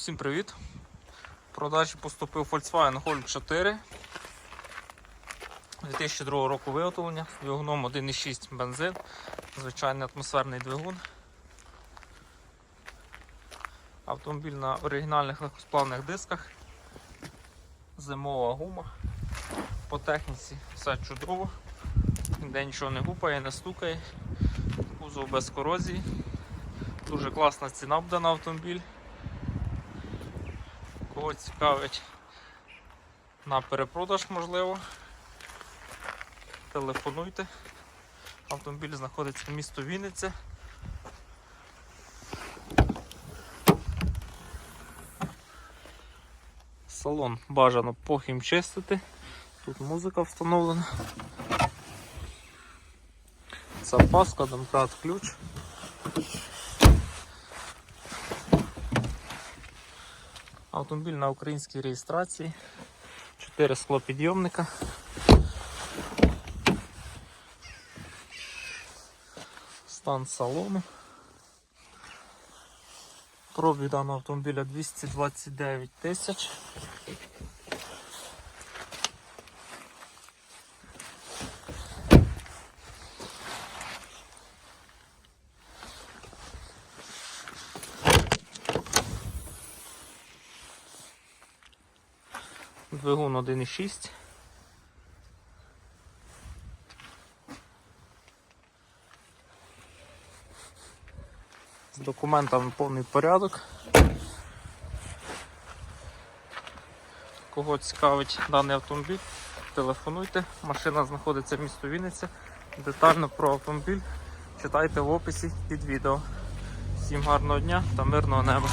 Всім привіт! В продажі поступив Volkswagen Golf 4 2002 року виготовлення двигуном 1,6 бензин, звичайний атмосферний двигун. Автомобіль на оригінальних легкосплавних дисках, зимова гума. По техніці все чудово, ніде нічого не гупає, не стукає, кузов без корозії. Дуже класна ціна буде на автомобіль. Кого цікавить на перепродаж можливо. Телефонуйте. Автомобіль знаходиться в місто Вінниця. Салон бажано похімчистити. Тут музика встановлена. Запаска, домкрат, ключ. Автомобіль на українській реєстрації. 4 склопідйомника. Стан салону. Пробіг даного автомобіля 229 тисяч. Двигун 1,6. З документами повний порядок. Кого цікавить даний автомобіль, телефонуйте. Машина знаходиться в місто Вінниця. Детально про автомобіль читайте в описі під відео. Всім гарного дня та мирного неба.